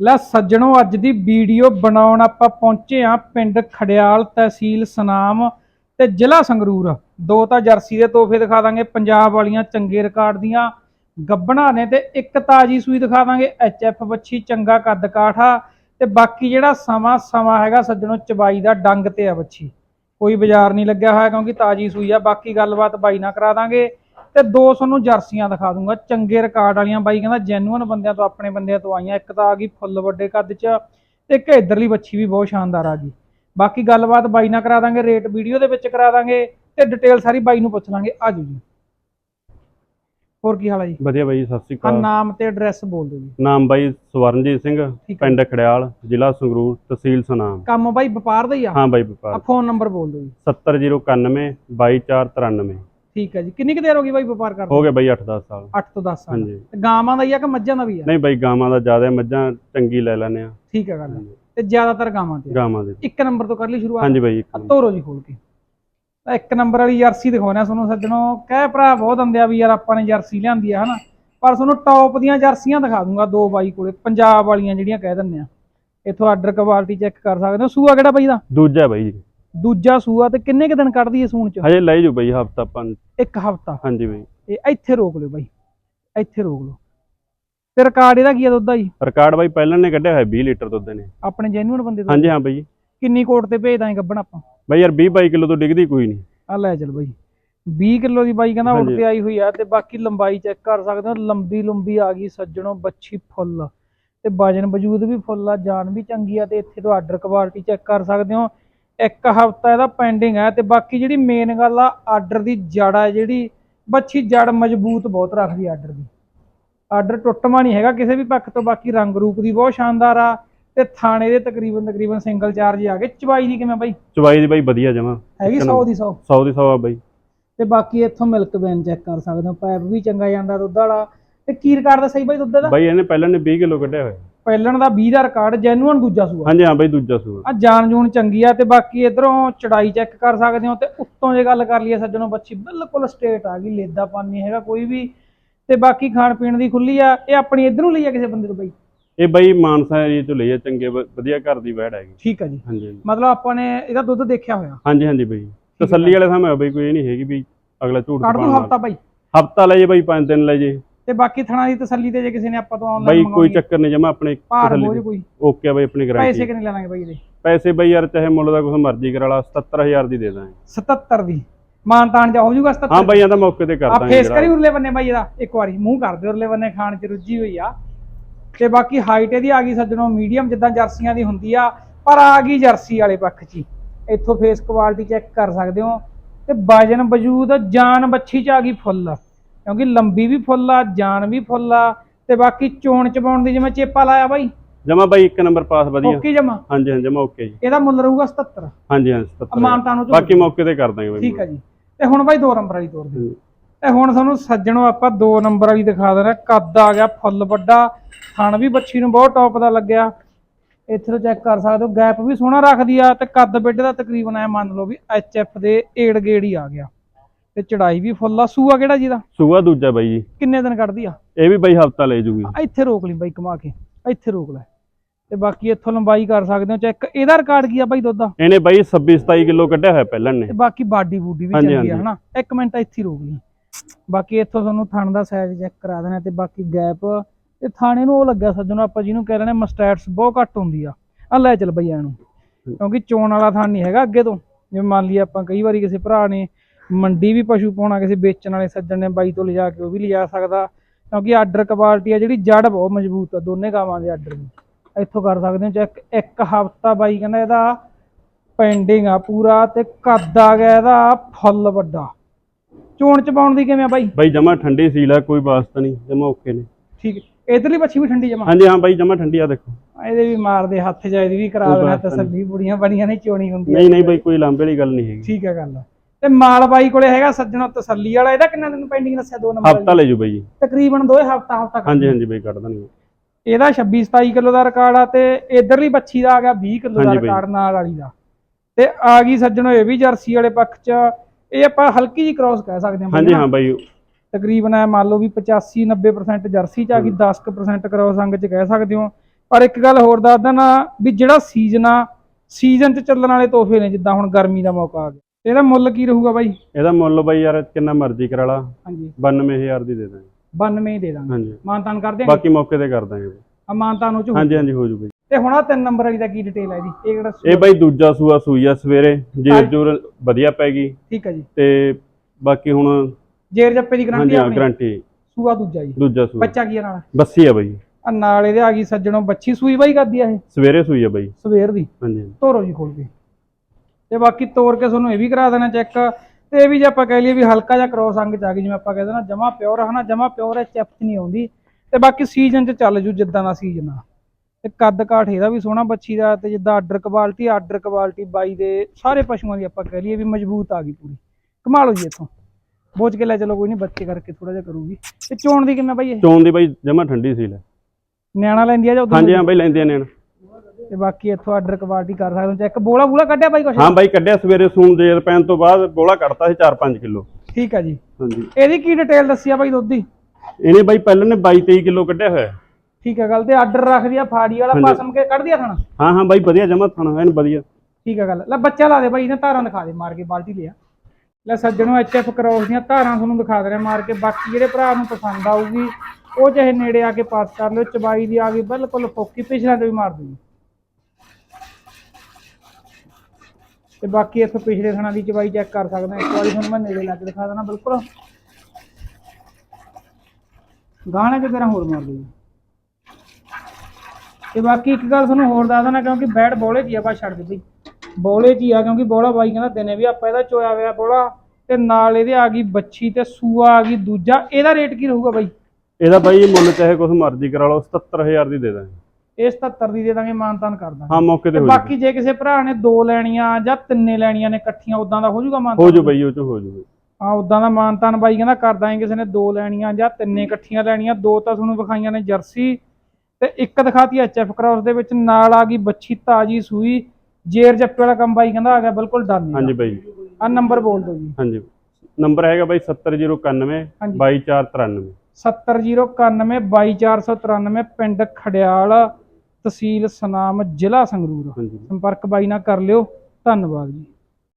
ਲੈ ਸੱਜਣੋ, ਅੱਜ ਦੀ ਵੀਡੀਓ ਬਣਾਉਣ ਆਪਾਂ ਪਹੁੰਚੇ ਆ ਪਿੰਡ ਖੜਿਆਲ ਤਹਿਸੀਲ ਸਨਾਮ ਤੇ ਜ਼ਿਲ੍ਹਾ ਸੰਗਰੂਰ। ਦੋ ਤਾਂ ਜਰਸੀ ਦੇ ਤੋਹਫੇ ਦਿਖਾ ਦਾਂਗੇ, ਪੰਜਾਬ ਵਾਲੀਆਂ ਚੰਗੇ ਰਿਕਾਰਡ ਦੀਆਂ ਗੱਬਣਾ ਨੇ ਤੇ ਇੱਕ ਤਾਜੀ ਸੂਈ ਦਿਖਾ ਦਾਂਗੇ ਐਚਐਫ ਬੱਚੀ ਚੰਗਾ ਕੱਦ ਕਾਠਾ ਤੇ ਬਾਕੀ ਜਿਹੜਾ ਸਮਾਂ ਸਮਾਂ ਹੈਗਾ ਸੱਜਣੋ, ਚਬਾਈ ਦਾ ਡੰਗ ਤੇ ਆ ਬੱਚੀ ਕੋਈ ਬਾਜ਼ਾਰ ਨਹੀਂ ਲੱਗਿਆ ਹੋਇਆ ਕਿਉਂਕਿ ਤਾਜੀ ਸੂਈ ਆ, ਬਾਕੀ ਗੱਲਬਾਤ ਬਾਈ ਨਾਲ ਕਰਾ ਦਾਂਗੇ। ਤੇ ਦੋ ਤੁਹਾਨੂੰ ਜਰਸੀਆਂ ਦਿਖਾ ਦੂੰਗਾ। ਚੰਗੇ ਰਿਕਾਰਡ ਵਾਲੀਆਂ ਬਾਈ ਕਹਿੰਦਾ ਜੈਨੂਅਨ ਬੰਦਿਆਂ ਤੋਂ ਆਪਣੇ ਬੰਦਿਆਂ ਤੋਂ ਆਈਆਂ। ਇੱਕ ਤਾਂ ਆ ਗਈ ਫੁੱਲ ਵੱਡੇ ਕੱਦ 'ਚ ਤੇ ਇੱਕ ਇਧਰਲੀ ਬੱਚੀ ਵੀ ਬਹੁਤ ਸ਼ਾਨਦਾਰ ਆ ਗਈ। ਬਾਕੀ ਗੱਲਬਾਤ ਬਾਈ ਨਾਲ ਕਰਾ ਦਾਂਗੇ ਰੇਟ ਵੀਡੀਓ ਦੇ ਵਿੱਚ ਕਰਾ ਦਾਂਗੇ ਤੇ ਡਿਟੇਲ ਸਾਰੀ ਬਾਈ ਨੂੰ ਪੁੱਛ ਲਾਂਗੇ। ਆਜੋ ਜੀ। ਹੋਰ ਕੀ ਹਾਲ ਹੈ ਜੀ? ਵਧੀਆ ਬਾਈ ਸਤਿ ਸ੍ਰੀ ਆ ਅਕਾਲ ਨਾਮ ਤੇ ਐਡਰੈਸ ਬੋਲ ਦਿਓ ਜੀ। ਨਾਮ ਬਾਈ ਸਵਰਨਜੀਤ ਸਿੰਘ ਠੀਕ ਹੈ ਪਿੰਡ ਖੜਿਆਲ ਜ਼ਿਲ੍ਹਾ ਸੰਗਰੂਰ ਤਹਿਸੀਲ ਸੁਨਾਮ। ਕੰਮ ਬਾਈ ਵਪਾਰ ਦਾ ਹੀ ਆ? ਹਾਂ ਬਾਈ ਆ ਵਪਾਰ ਫੋਨ ਨੰਬਰ ਬੋਲ ਦਿਓ ਜੀ। 70091 22493 ਠੀਕ ਹੈ ਜੀ। ਕਿੰਨੀ ਕੁ ਦੇਰ ਹੋ ਗਈ ਬਾਈ ਵਪਾਰ ਕਰਦੇ ਹੋ ਗਏ ਬਾਈ 8-10 ਸਾਲ। 8 ਤੋਂ 10 ਸਾਲ। ਹਾਂਜੀ। ਤੇ ਗਾਵਾਂ ਦਾ ਹੀ ਆ ਕਿ ਮੱਝਾਂ ਦਾ ਵੀ ਆ? ਨਹੀਂ ਬਾਈ ਗਾਵਾਂ ਦਾ ਜ਼ਿਆਦਾ ਮੱਝਾਂ ਚੰਗੀ ਲੈ ਲੈਨੇ ਆ। ਠੀਕ ਹੈ ਗੱਲ ਤੇ ਜ਼ਿਆਦਾਤਰ ਗਾਵਾਂ ਤੇ ਆ। ਗਾਵਾਂ ਦੇ। ਇੱਕ ਨੰਬਰ ਤੋਂ ਕਰ ਲਈ ਸ਼ੁਰੂਆਤ? ਹਾਂਜੀ ਬਾਈ ਇੱਕ ਆ ਤੋਰੋ ਜੀ ਖੋਲ ਕੇ। ਤਾਂ ਇੱਕ ਨੰਬਰ ਵਾਲੀ ਜਰਸੀ ਦਿਖਾਉਣਾ ਤੁਹਾਨੂੰ ਸੱਜਣੋ। ਕਹਿ ਭਰਾ ਬਹੁਤ ਹੁੰਦੇ ਆ ਵੀ ਯਾਰ ਆਪਾਂ ਨੇ ਜਰਸੀ ਲਿਆਂਦੀ ਆ ਹਨਾ? ਪਰ ਤੁਹਾਨੂੰ ਟੌਪ ਦੀਆਂ ਜਰਸੀਆਂ ਦਿਖਾ ਦੂੰਗਾ ਦੋ ਬਾਈ ਕੋਲੇ। ਪੰਜਾਬ ਵਾਲੀਆਂ ਜਿਹੜੀਆਂ ਕਹਿ ਦਿੰਦੇ ਆ। ਇੱਥੋਂ ਆਰਡਰ ਕੁਆਲਿਟੀ ਚੈੱਕ ਕਰ ਸਕਦੇ ਹੋ। ਸੂਆ ਕਿਹੜਾ ਬਾਈ ਦਾ? ਦੂਜਾ ਬਾਈ ਜੀ। ਦੂਜਾ ਸੂਆ ਤੇ ਕਿੰਨੇ ਕੁ ਦਿਨ ਕੱਢਦੀ ਹੈ ਸੂਣ ਚ? ਹਜੇ ਲੈ ਜੂ ਬਾਈ ਹਫਤਾ ਪੰਜ। ਇੱਕ ਹਫਤਾ। ਹਾਂਜੀ ਬਾਈ। ਇਹ ਇੱਥੇ ਰੋਕ ਲਿਓ ਬਾਈ। ਇੱਥੇ ਰੋਕ ਲਓ। ਤੇ ਰਿਕਾਰਡ ਇਹਦਾ ਕੀ ਆ ਦੁੱਧ ਦਾ ਜੀ? ਰਿਕਾਰਡ ਬਾਈ ਪਹਿਲਾਂ ਨੇ ਕੱਢਿਆ ਹੋਇਆ 20 ਲੀਟਰ ਦੁੱਧ ਨੇ ਆਪਣੇ ਜੈਨੂਅਨ ਬੰਦੇ ਤੋਂ? ਹਾਂਜੀ ਹਾਂ ਬਾਈ। ਕਿੰਨੀ ਕੋਟ ਤੇ ਭੇਜਦਾ ਹੈ ਗੱਬਣ ਆਪਾਂ? ਬਾਈ ਯਾਰ 20 22 ਕਿਲੋ ਤੋਂ ਡਿੱਗਦੀ ਕੋਈ ਨਹੀਂ। ਆ ਲੈ ਚੱਲ ਬਾਈ। 20 ਕਿਲੋ ਦੀ ਬਾਈ ਕਹਿੰਦਾ। ਉੜ ਤੇ ਆਈ ਹੋਈ ਆ ਤੇ ਬਾਕੀ ਲੰਬਾਈ ਚੈੱਕ ਕਰ ਸਕਦੇ ਹੋ। ਲੰਬੀ ਲੰਬੀ ਆ ਗਈ ਸੱਜਣੋ ਬੱਚੀ ਫੁੱਲ। ਤੇ ਵਜਨ ਵਜੂਦ ਵੀ ਫੁੱਲ ਆ ਜਾਨ ਵੀ ਚੰਗੀ ਆ ਤੇ ਇੱਥੇ ਤੋਂ ਆਰਡਰ ਕੁਆਲਿਟੀ ਚੈੱਕ ਕਰ ਸਕਦੇ ਹੋ। ਇੱਕ ਹਫਤਾ ਇਹਦਾ ਪੈਂਡਿੰਗ ਹੈ ਤੇ ਬਾਕੀ ਜਿਹੜੀ ਮੇਨ ਗੱਲ ਆ ਆਰਡਰ ਦੀ ਜੜ ਆ ਜਿਹੜੀ ਬੱਚੀ ਜੜ ਮਜ਼ਬੂਤ ਬਹੁਤ ਰੱਖਦੀ ਆਰਡਰ ਦੀ। ਆਰਡਰ ਟੁੱਟਮਾ ਨਹੀਂ ਹੈਗਾ ਕਿਸੇ ਵੀ ਪੱਖ ਤੋਂ ਬਾਕੀ ਰੰਗ ਰੂਪ ਦੀ ਬਹੁਤ ਸ਼ਾਨਦਾਰ ਆ ਤੇ ਥਾਣੇ ਦੇ ਤਕਰੀਬਨ ਤਕਰੀਬਨ ਸਿੰਗਲ ਚਾਰਜ ਆ ਗਏ। ਚਵਾਈ ਦੀ ਕਿਵੇਂ ਬਾਈ? ਚਵਾਈ ਦੀ ਬਾਈ ਵਧੀਆ ਜਮਾ। ਹੈਗੀ 100 ਦੀ 100 100 ਦੀ 100 ਆ ਬਾਈ। ਤੇ ਬਾਕੀ ਇੱਥੋਂ ਮਿਲਕ ਵੈਨ ਚੈੱਕ ਕਰ ਸਕਦੇ ਹੋ ਪਾਈਪ ਵੀ ਚੰਗਾ ਜਾਂਦਾ ਦੁੱਧ ਵਾਲਾ। ਤੇ ਕੀ ਰਿਕਾਰਡ ਦਾ ਸਹੀ ਬਾਈ ਦੁੱਧ ਦਾ? ਬਾਈ ਇਹਨੇ ਪਹਿਲਾਂ ਨੇ 20 ਕਿਲੋ ਕੱਢਿਆ ਹੋਇਆ। ਪਹਿਲਣ ਦਾ 20 ਦਾ ਰਿਕਾਰਡ ਜੈਨੂਅਨ ਦੂਜਾ ਸੂਆ। ਹਾਂਜੀ ਹਾਂ ਬਾਈ ਦੂਜਾ ਸੂਆ। ਆ ਜਾਨ ਜੂਨ ਚੰਗੀ ਆ ਤੇ ਬਾਕੀ ਇਧਰੋਂ ਚੜਾਈ ਚੈੱਕ ਕਰ ਸਕਦੇ ਹੋ ਤੇ ਉੱਤੋਂ ਜੇ ਗੱਲ ਕਰ ਲਈਏ ਸੱਜਣੋ ਬੱਚੀ ਬਿਲਕੁਲ ਸਟੇਟ ਆ ਗਈ ਲੇਦਾ ਪਾਣੀ ਹੈਗਾ ਕੋਈ ਵੀ। ਤੇ ਬਾਕੀ ਖਾਣ ਪੀਣ ਦੀ ਖੁੱਲੀ ਆ ਇਹ ਆਪਣੀ ਇਧਰੋਂ ਲਈ ਆ ਕਿਸੇ ਬੰਦੇ ਤੋਂ ਬਾਈ? ਇਹ ਬਾਈ ਮਾਨਸਾ ਏਰੀਏ ਤੋਂ ਲਈ ਆ ਚੰਗੇ ਵ- ਵਧੀਆ ਘਰ ਦੀ ਵੈੜ ਹੈਗੀ। ਠੀਕ ਆ ਜੀ। ਹਾਂਜੀ ਹਾਂਜੀ। ਮਤਲਬ ਆਪਾਂ ਨੇ ਇਹਦਾ ਦੁੱਧ ਦੇਖਿਆ ਹੋਇਆ? ਹਾਂਜੀ ਹਾਂਜੀ ਬਾਈ। ਤਸੱਲੀ ਵਾਲੇ ਸਾਹਮਣੇ ਬਈ ਕੋਈ ਇਹ ਨਹੀਂ ਹੈਗੀ ਵੀ ਅਗਲਾ ਝੂਠ ਕੱਢ ਦੂੰ ਹਫਤਾ ਬਾਈ। ਹਫਤਾ ਲੈ ਜੇ ਬਾਈ ਪੰਜ ਦਿਨ ਲੈ ਜੇ। ਤੇ ਬਾਕੀ ਥਣਾ ਦੀ ਤਸੱਲੀ ਤੇ ਜੇ ਕਿਸੇ ਨੇ ਆਪਾਂ ਤੋਂ ਬਾਈ ਆਨਲਾਈਨ ਕੋਈ ਮੰਗਾਉਣੀ ਚੱਕਰ ਨਹੀਂ ਜਮਾ ਆਪਣੇ ਭਾਰ ਬੋਝ। ਕੋਈ। ਓਕੇ ਆ ਬਾਈ ਆਪਣੀ ਪੈਸੇ ਗਾਰੰਟੀ ਕਿੰਨੇ ਲੈ ਲਾਂਗੇ ਬਾਈ ਇਹਦੇ? ਪੈਸੇ ਬਾਈ ਯਾਰ ਚਾਹੇ ਮੁੱਲ ਦਾ ਕੁਛ ਮਰਜ਼ੀ ਕਰਾ ਲਾ 77000 ਦੀ ਦੇ ਦਾਂਗੇ। 77 ਦੀ। ਮਾਨ ਤਾਨ ਜਾ ਹੋ ਜਾਊਗਾ 77 ਹਾਂ ਬਾਈ ਇਹਦਾ ਮੌਕੇ ਤੇ ਕਰ ਆ ਦਾਂਗੇ ਫੇਸ ਕਰੀ। ਉਰਲੇ ਬੰਨੇ ਬਾਈ ਇਹਦਾ ਇੱਕ ਵਾਰੀ ਮੂੰਹ ਕਰ ਦੇ ਉਰਲੇ ਬੰਨੇ ਖਾਣ ਚ ਰੁੱਝੀ ਹੋਈ ਆ। ਤੇ ਬਾਕੀ ਹਾਈਟ ਇਹਦੀ ਆ ਗਈ ਸੱਜਣੋ ਮੀਡੀਅਮ ਜਿੱਦਾਂ ਜਰਸੀਆਂ ਦੀ ਹੁੰਦੀ ਆ ਪਰ ਆ ਗਈ ਜਰਸੀ ਵਾਲੇ ਪੱਖ 'ਚ। ਇੱਥੋਂ ਫੇਸ ਕੁਆਲਿਟੀ ਚੈੱਕ ਕਰ ਸਕਦੇ ਹੋ। ਤੇ ਵਜਨ ਵਜੂਦ ਜਾਨ ਬੱਚੀ 'ਚ ਆ ਗਈ ਫੁੱਲ ਕਿਉਂਕਿ ਲੰਬੀ ਵੀ ਫੁੱਲ ਆ ਜਾਨ ਵੀ ਫੁੱਲ ਆ ਤੇ ਬਾਕੀ ਚੋਣ ਚਬਾਉਣ ਦੀ ਜਿਵੇਂ ਚੇਪਾ ਲਾਇਆ ਬਾਈ। ਜਮਾ ਬਾਈ ਇੱਕ ਨੰਬਰ ਪਾਸ ਵਧੀਆ। ਓਕੇ ਜਮਾ? ਹਾਂਜੀ ਹਾਂਜੀ ਜਮਾ ਓਕੇ ਜੀ। ਇਹਦਾ ਮੁੱਲ ਰਹੂਗਾ 77 ਹਾਂਜੀ ਹਾਂਜੀ 77 ਮਾਨਤਾ ਨੂੰ ਬਾਕੀ ਮੌਕੇ ਤੇ ਕਰ ਦਾਂਗੇ ਬਾਈ ਠੀਕ ਹੈ ਜੀ। ਤੇ ਹੁਣ ਬਾਈ ਦੋ ਨੰਬਰ ਵਾਲੀ ਤੋਰ ਦੇ। ਤੇ ਹੁਣ ਤੁਹਾਨੂੰ ਸੱਜਣੋ ਆਪਾਂ ਦੋ ਨੰਬਰ ਵਾਲੀ ਦਿਖਾ ਦੇਣਾ। ਕੱਦ ਆ ਗਿਆ ਫੁੱਲ ਵੱਡਾ। ਥਣ ਵੀ ਬੱਚੀ ਨੂੰ ਬਹੁਤ ਟੌਪ ਦਾ ਲੱਗਿਆ। ਇੱਥੇ ਤੋਂ ਚੈੱਕ ਕਰ ਸਕਦੇ ਹੋ। ਗੈਪ ਵੀ ਸੋਹਣਾ ਰੱਖਦੀ ਆ। ਤੇ ਕੱਦ ਬਿੱਡ ਦਾ ਤਕਰੀਬਨ ਐ ਮੰਨ ਲਓ ਵੀ ਐਫ ਦੇ ਏੜ ਗੇੜ ਹੀ ਆ ਗਿਆ। ਤੇ ਚੜਾਈ ਵੀ ਫੁੱਲ ਆ। ਸੂਆ ਕਿਹੜਾ ਜਿਹਦਾ ਸੂਆ ਦੂਜਾ ਬਾਈ ਜੀ। ਕਿੰਨੇ ਦਿਨ ਕੱਢਦੀ ਆ? ਇਹ ਵੀ ਬਾਈ ਹਫਤਾ ਲੈ ਜੂਗੀ। ਇੱਥੇ ਰੋਕ ਲਈ ਬਾਈ ਕਮਾ ਕੇ। ਇੱਥੇ ਰੋਕ ਲੈ। ਤੇ ਬਾਕੀ ਇੱਥੋਂ ਲੰਬਾਈ ਕਰ ਸਕਦੇ ਹੋ ਚੈੱਕ ਇਹਦਾ ਰਿਕਾਰਡ ਕੀ ਆ ਬਾਈ ਦੁੱਧ ਦਾ? ਇਹਨੇ ਬਾਈ 26 27 ਕਿਲੋ ਕੱਢਿਆ ਹੋਇਆ ਪਹਿਲਾਂ ਨੇ ਤੇ ਬਾਕੀ ਬਾਡੀ ਬੂਡੀ ਵੀ ਹਾਂਜੀ, ਚੰਗੀ ਆ ਹਾਂਜੀ। ਹਨਾ? ਇੱਕ ਮਿੰਟ ਇੱਥੇ ਹੀ ਰੋਕ ਲਈ। ਬਾਕੀ ਇੱਥੋਂ ਤੁਹਾਨੂੰ ਥਣ ਦਾ ਸਾਈਜ਼ ਚੈੱਕ ਕਰਾ ਦੇਣਾ ਤੇ ਬਾਕੀ ਗੈਪ ਤੇ ਥਾਣੇ ਨੂੰ ਉਹ ਲੱਗਿਆ ਸੱਜਣੋ ਆਪਾਂ ਜਿਹਨੂੰ ਕਹਿ ਰਹੇ ਨੇ ਮਸਟੈਟਸ ਬਹੁਤ ਘੱਟ ਹੁੰਦੀ ਆ। ਆ ਲੈ ਚੱਲ ਬਈਆ ਇਹਨੂੰ। ਕਿਉਂਕਿ ਚੋਣ ਵਾਲਾ ਥਾਂ ਨਹੀਂ ਹੈਗਾ ਅੱਗੇ ਤੋਂ। ਜਿਵੇਂ ਮੰਨ ਲਈ ਆਪਾਂ ਕਈ ਵਾਰੀ ਕਿਸੇ ਭਰਾ ਨੇ ਮੰਡੀ ਵੀ ਪਸ਼ੂ ਪਾਉਣਾ ਕਿਸੇ ਵੇਚਣ ਵਾਲੇ ਸੱਜਣ ਨੇ ਬਾਈ ਤੋਂ ਲਿਜਾ ਕੇ ਉਹ ਵੀ ਲਿਜਾ ਸਕਦਾ। ਕਿਉਂਕਿ ਆਰਡਰ ਕੁਆਲਿਟੀ ਆ ਜਿਹੜੀ ਜੜ ਬਹੁਤ ਮਜ਼ਬੂਤ ਆ ਦੋਨੇ ਗਾਵਾਂ ਦੇ ਆਰਡਰ ਦੀ ਇੱਥੋਂ ਕਰ ਸਕਦੇ ਹੋ ਚੈੱਕ ਇੱਕ ਹਫਤਾ ਬਾਈ ਕਹਿੰਦਾ ਇਹਦਾ ਪੈਂਡਿੰਗ ਆ ਪੂਰਾ ਤੇ ਕੱਦ ਆ ਗਿਆ ਇਹਦਾ ਫੁੱਲ ਵੱਡਾ। ਚੋਣ ਚ ਪਾਉਣ ਦੀ ਕਿਵੇਂ ਆ ਬਾਈ? ਬਾਈ ਜਮਾ ਠੰਡੀ ਸੀਲ ਆ ਕੋਈ ਵਾਸਤਾ ਨਹੀਂ ਜਮਾ ਓਕੇ ਨੇ। ਠੀਕ ਇਧਰਲੀ ਬੱਚੀ ਵੀ ਠੰਡੀ ਜਮਾ? ਹਾਂਜੀ ਹਾਂ ਬਾਈ ਜਮਾ ਠੰਡੀ ਆ ਦੇਖੋ। ਇਹਦੇ ਵੀ ਮਾਰਦੇ ਹੱਥ ਜਾ ਇਹਦੀ ਵੀ ਕਰਾ ਦੇਣਾ। ਤਸੱਲੀ ਬੁੜੀਆਂ ਬੜੀਆਂ ਨੇ ਚੋਣੀ ਹੁੰਦੀ ਆ। ਨਹੀਂ ਨਹੀਂ ਬਾਈ ਕੋਈ ਲਾਂਬੇ ਵਾਲੀ ਗੱਲ ਨਹੀਂ ਹੈਗੀ। ਠੀਕ ਹੈ ਗੱਲ। ਤੇ ਮਾਲ ਬਾਈ ਕੋਲੇ ਹੈਗਾ ਸੱਜਣਾ ਤਸੱਲੀ ਵਾਲਾ ਇਹਦਾ ਕਿੰਨਾ ਦਿਨ ਪੈਂਡਿੰਗ ਦੱਸਿਆ ਦੋ ਨੰਬਰ ਹਫਤਾ ਲੈ ਜੂ ਬਾਈ ਜੀ। ਤਕਰੀਬਨ ਦੋ ਹਫਤਾ ਹਫਤਾ ਹਾਂਜੀ ਹਾਂਜੀ ਬਾਈ ਕੱਢ ਦਾਂਗੇ ਇਹਦਾ 26 27 ਕਿਲੋ ਦਾ ਰਿਕਾਰਡ ਆ ਤੇ ਇਧਰਲੀ ਬੱਚੀ ਦਾ ਆ ਗਿਆ 20 ਕਿਲੋ ਦਾ। ਰਿਕਾਰਡ ਨਾਲ ਵਾਲੀ ਦਾ। ਤੇ ਆ ਗਈ ਸੱਜਣੋ ਇਹ ਵੀ ਜਰਸੀ ਵਾਲੇ ਪੱਖ 'ਚ। ਇਹ ਆਪਾਂ ਹਲਕੀ ਜੀ ਕ੍ਰਾਸ ਕਹਿ ਸਕਦੇ ਹਾਂ ਹਾਂਜੀ। ਹਾਂ ਬਾਈ। ਤਕਰੀਬਨ ਐ ਮੰਨ ਲਓ ਵੀ 85 90% ਜਰਸੀ 'ਚ ਆ ਗਈ 10% ਕ੍ਰਾਸ ਅੰਗ 'ਚ ਕਹਿ ਸਕਦੇ ਹੋ। ਪਰ ਇੱਕ ਗੱਲ ਹੋਰ ਦੱਸ ਦੇਣਾ ਵੀ ਜਿਹੜਾ ਸੀਜ਼ਨ ਆ ਸੀਜ਼ਨ 'ਚ ਚੱਲਣ ਵਾਲੇ ਤੋਹਫੇ ਨੇ ਜਿੱਦਾਂ ਹੁਣ ਗਰਮੀ ਦਾ ਮੌਕਾ ਆ ਗਿਆ। ਇਹਦਾ ਮੁੱਲ ਕੀ ਰਹੂਗਾ ਬਾਈ? ਇਹਦਾ ਮੁੱਲ ਬਾਈ ਯਾਰ ਕਿੰਨਾ ਮਰਜ਼ੀ ਕਰਾ ਲਾ। ਹਾਂਜੀ। 92000 ਦੀ ਦੇ ਦਾਂਗੇ। 92 ਹੀ ਦੇ ਦਾਂਗੇ। ਹਾਂਜੀ। ਮਾਨਤਾਨ ਕਰ ਦਿਆਂਗੇ? ਬਾਕੀ ਮੌਕੇ ਤੇ ਕਰ ਦਾਂਗੇ। ਆ ਮਾਨਤਾਨ ਉਹ ਚ। ਹਾਂਜੀ ਹਾਂਜੀ ਹੋ ਜੂ। ਬਾਈ ਤੇ ਹੁਣ ਆ ਤਿੰਨ ਨੰਬਰ ਵਾਲੀ ਦਾ ਕੀ ਡਿਟੇਲ ਹੈ ਜੀ ਇਹ ਕਿਹੜਾ ਇਹ ਬਾਈ ਦੂਜਾ ਸੂਆ ਸੂਈ ਆ ਸਵੇਰੇ। ਜੇਰ ਜੂਰ ਵਧੀਆ ਪੈ ਗਈ। ਠੀਕ ਹੈ ਜੀ। ਤੇ ਬਾਕੀ ਹੁਣ ਜੇਰ ਜੱਪੇ ਦੀ ਹਾਂਜੀ ਗਰੰਟੀ ਆਪਣੀ? ਗਰੰਟੀ ਸੂਆ ਦੂਜਾ ਜੀ। ਦੂਜਾ ਸੂਆ। ਬੱਚਾ ਕੀ ਨਾਲ? ਬੱਸੀ ਆ ਬਾਈ। ਆ ਨਾਲ ਇਹਦੇ ਆ ਗਈ ਸੱਜਣੋਂ ਬੱਚੀ ਸੂਈ ਬਾਈ ਕਰਦੀ ਆ ਇਹ? ਸਵੇਰੇ ਸੂਈ ਆ ਬਾਈ। ਸਵੇਰ ਦੀ? ਹਾਂਜੀ ਹਾਂਜੀ। ਤੋਰੋ ਜੀ ਖੋਲ ਕੇ। ਤੇ ਬਾਕੀ ਤੋਰ ਕੇ ਤੁਹਾਨੂੰ ਇਹ ਵੀ ਕਰਾ ਦੇਣਾ ਚੈੱਕ ਤੇ ਇਹ ਵੀ ਜੇ ਆਪਾਂ ਕਹਿ ਲਈਏ ਵੀ ਹਲਕਾ ਜਿਹਾ ਕ੍ਰੋਸ ਅੰਗ ਚ ਆ ਗਈ ਜਿਵੇਂ ਆਪਾਂ ਕਹਿੰਦੇ ਨਾ ਜਮਾ ਪਿਓਰ ਹਨਾ ਜਮਾ ਪਿਓਰ ਹੈ ਚੈਪ ਨਹੀਂ ਆਉਂਦੀ। ਤੇ ਬਾਕੀ ਸੀਜ਼ਨ ਚ ਚੱਲ ਜੂ ਜਿੱਦਾਂ ਦਾ ਸੀਜ਼ਨ ਆ। ਤੇ ਕੱਦ ਕਾਠ ਇਹਦਾ ਵੀ ਸੋਹਣਾ ਬੱਚੀ ਦਾ ਤੇ ਜਿੱਦਾਂ ਆਰਡਰ ਕੁਆਲਿਟੀ ਆਰਡਰ ਕੁਆਲਿਟੀ ਬਾਈ ਦੇ ਸਾਰੇ ਪਸ਼ੂਆਂ ਦੀ ਆਪਾਂ ਕਹਿ ਲਈਏ ਵੀ ਮਜ਼ਬੂਤ ਆ ਗਈ ਪੂਰੀ। ਕਮਾ ਲਓ ਜੀ ਇੱਥੋਂ। ਬੋਝ ਕੇ ਲੈ ਚਲੋ ਕੋਈ ਨਹੀਂ ਬੱਚੇ ਕਰਕੇ ਥੋੜਾ ਜਿਹਾ ਕਰੂਗੀ। ਤੇ ਚੋਣ ਦੀ ਕਿਵੇਂ ਬਾਈ ਇਹ? ਚੋਣ ਦੀ ਬਾਈ ਜਮਾ ਠੰਡੀ ਸੀ ਲੈ। ਨਿਆਣਾ ਲੈਂਦੀ ਆ ਜਾਂ ਉਦੋਂ ਹਾਂਜੀ ਹਾਂ ਬਾਈ ਲੈਂਦੇ ਨੇ ਤੇ ਬਾਕੀ ਇੱਥੋਂ ਆਰਡਰ ਕੁਆਲਿਟੀ ਕਰ ਸਕਦੇ ਹੋ ਚੈੱਕ ਬੋਲਾ ਬੂਲਾ ਕੱਢਿਆ ਬਾਈ ਕੁਛ? ਹਾਂ ਬਾਈ ਕੱਢਿਆ ਸਵੇਰੇ ਸੂਣ ਜੇਰ ਪੈਣ ਤੋਂ ਬਾਅਦ ਬੋਲਾ ਕੱਢਤਾ ਸੀ 4-5 ਕਿਲੋ। ਠੀਕ ਆ ਜੀ। ਹਾਂਜੀ। ਇਹਦੀ ਕੀ ਡਿਟੇਲ ਦੱਸੀ ਆ ਬਾਈ ਦੁੱਧ ਦੀ? ਇਹਨੇ ਬਾਈ ਪਹਿਲਾਂ ਨੇ 22-23 ਕਿਲੋ ਕੱਢਿਆ ਹੋਇਆ। ਠੀਕ ਹੈ ਗੱਲ ਤੇ ਆਰਡਰ ਰੱਖਦੀ ਆ ਫਾੜੀ ਵਾਲਾ। ਪਸਮ ਕੇ ਕੱਢਦੀ ਆ ਥਣਾ? ਹਾਂ ਹਾਂ ਬਾਈ ਵਧੀਆ ਜਮਾ ਥਣਾ ਐਨ ਵਧੀਆ। ਠੀਕ ਹੈ ਗੱਲ। ਲੈ ਬੱਚਾ ਲਾ ਦੇ ਬਾਈ ਇਹਨੇ ਧਾਰਾਂ ਦਿਖਾ ਦੇ ਮਾਰ ਕੇ ਬਾਲਟੀ ਲਿਆ। ਲੈ ਸੱਜਣੋ ਐਚਐਫ ਕ੍ਰੋਸ ਦੀਆਂ ਧਾਰਾਂ ਤੁਹਾਨੂੰ ਦਿਖਾ ਦੇ ਰਿਹਾ ਮਾਰ ਕੇ। ਬਾਕੀ ਜਿਹੜੇ ਭਰਾ ਨੂੰ ਪਸੰਦ ਆਊਗੀ ਉਹ ਚਾਹੇ ਨੇੜੇ ਆ ਕੇ ਪਾਸ ਕਰ ਲਿਓ ਚਬਾਈ ਦੀ ਆ ਗਈ ਬਿਲਕੁਲ ਫੋਕੀ ਪਿਛਲਾ ਤੇ ਵੀ ਮਾਰ ਦੂਗੀ। ਤੇ ਬਾਕੀ ਇੱਥੋਂ ਪਿਛਲੇ ਥਣਾ ਦੀ ਚਬਾਈ ਚੈੱਕ ਕਰ ਸਕਦੇ ਆ ਇੱਕ ਵਾਰੀ ਤੁਹਾਨੂੰ ਮੈਂ ਨੇੜੇ ਲਾ ਦਿਖਾ ਦੇਣਾ ਬਿਲਕੁਲ। ਗਾਣੇ ਤੇ ਤੇਰਾ ਹੋਰ ਮਾਰ ਦੂਗੀ ਤੇ ਬਾਕੀ ਇੱਕ ਗੱਲ ਤੁਹਾਨੂੰ ਹੋਰ ਦੱਸ ਦੇਣਾ ਕਿਉਂਕਿ ਬੈਟ ਬੋਲੇ 'ਚ ਹੀ ਛੱਡ ਦੇ ਬੋਲੇ 'ਚ ਆ, ਕਿਉਂਕਿ ਬੋਲਾ ਬਾਈ ਕਹਿੰਦਾ, ਦਿਨੇ ਵੀ ਆਪਾਂ ਇਹਦਾ ਚੋਇਆ ਹੋਇਆ ਬੋਲਾ, ਤੇ ਨਾਲ ਇਹਦੇ ਆ ਗਈ ਬੱਚੀ ਤੇ ਸੂਆ ਆ ਗਈ ਦੂਜਾ, ਇਹਦਾ ਰੇਟ ਕੀ ਰਹੂਗਾ ਬਾਈ? ਇਹਦਾ ਬਾਈ ਮੁੱਲ ਚਾਹੇ ਕੁਛ ਮਰਜ਼ੀ ਕਰਾ ਲਓ 77000 ਦੀ ਦੇ ਦਾਂਗੇ। ਇਹ 77 ਦੀ ਦੇ ਦਾਂਗੇ ਮਾਨਤਾਨ ਕਰ ਦਾਂਗੇ। ਹਾਂ ਮੌਕੇ ਤੇ ਤੇ ਹੋ ਜੂ ਬਾਕੀ ਜੇ ਕਿਸੇ ਭਰਾ ਨੇ ਦੋ ਲੈਣੀਆਂ ਜਾਂ ਤਿੰਨੇ ਲੈਣੀਆਂ ਨੇ ਇਕੱਠੀਆਂ ਉਦਾਂ ਦਾ ਹੋ ਜਾਊਗਾ ਮਾਨਤਾਨ? ਹੋ ਜੂ ਬਾਈ ਉਹ ਚ ਹੋ ਜੂ ਹਾਂ ਉਦਾਂ ਦਾ ਮਾਨਤਾਨ ਬਾਈ ਕਹਿੰਦਾ ਕਰ ਦਾਂਗੇ ਕਿਸੇ ਨੇ ਦੋ ਲੈਣੀਆਂ ਜਾਂ ਤਿੰਨੇ ਇਕੱਠੀਆਂ ਲੈਣੀਆਂ। ਦੋ ਤਾਂ ਤੁਹਾਨੂੰ ਵਿਖਾਈਆਂ ਨੇ ਜਰਸੀ ਤੇ ਇੱਕ ਦਿਖਾਤੀ ਐਚਐਫ ਕ੍ਰਾਸ ਦੇ ਵਿੱਚ ਨਾਲ ਆ ਗਈ ਬੱਚੀ ਤਾਜੀ ਸੂਈ। ਜੇਰ ਜੱਪੇ ਵਾਲਾ ਕੰਮ ਬਾਈ ਕਹਿੰਦਾ ਆ ਗਿਆ ਬਿਲਕੁਲ ਡਨ ਹਾਂਜੀ ਬਾਈ। ਆ ਨੰਬਰ ਬੋਲ ਦਿਓ ਜੀ। ਹਾਂਜੀ। ਨੰਬਰ ਹੈਗਾ ਬਾਈ 70091 ਹਾਂਜੀ। 22493 70091 22493 ਪਿੰਡ ਖੜਿਆਲ। ਤਹਿਸੀਲ ਸਨਾਮ ਜ਼ਿਲ੍ਹਾ ਸੰਗਰੂਰ। ਹਾਂਜੀ। ਸੰਪਰਕ ਬਾਈ ਨਾਲ ਕਰ ਲਿਓ। ਧੰਨਵਾਦ ਜੀ।